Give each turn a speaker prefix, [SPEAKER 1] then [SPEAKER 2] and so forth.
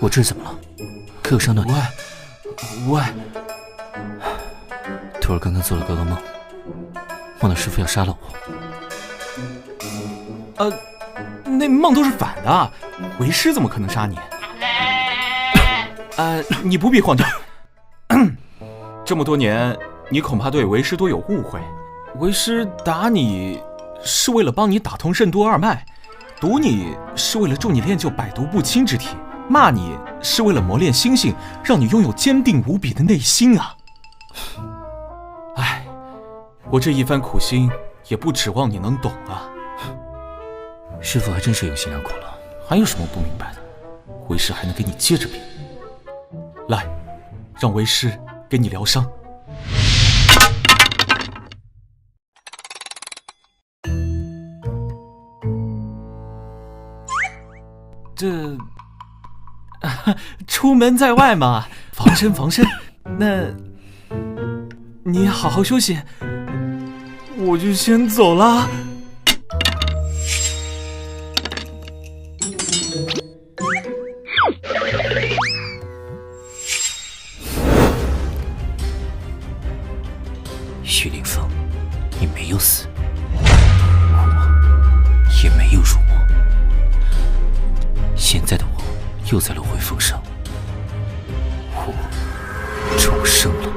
[SPEAKER 1] 我这是怎么了？可有伤到你？
[SPEAKER 2] 无碍，无碍。
[SPEAKER 1] 徒儿刚刚做了个噩梦，梦到师傅要杀了
[SPEAKER 2] 我。呃，那梦都是反的，为师怎么可能杀你？呃，你不必慌张。这么多年，你恐怕对为师多有误会。为师打你，是为了帮你打通任督二脉；毒你是为了助你练就百毒不侵之体；骂你是为了磨练心性，让你拥有坚定无比的内心啊！唉，我这一番苦心，也不指望你能懂啊。
[SPEAKER 1] 师傅还真是用心良苦了。
[SPEAKER 2] 还有什么不明白的？为师还能给你接着编。来，让为师给你疗伤。这，出门在外嘛，防身防身。那，你好好休息，我就先走了。
[SPEAKER 1] 徐凌风，你没有死，又在轮回峰上，我重生了。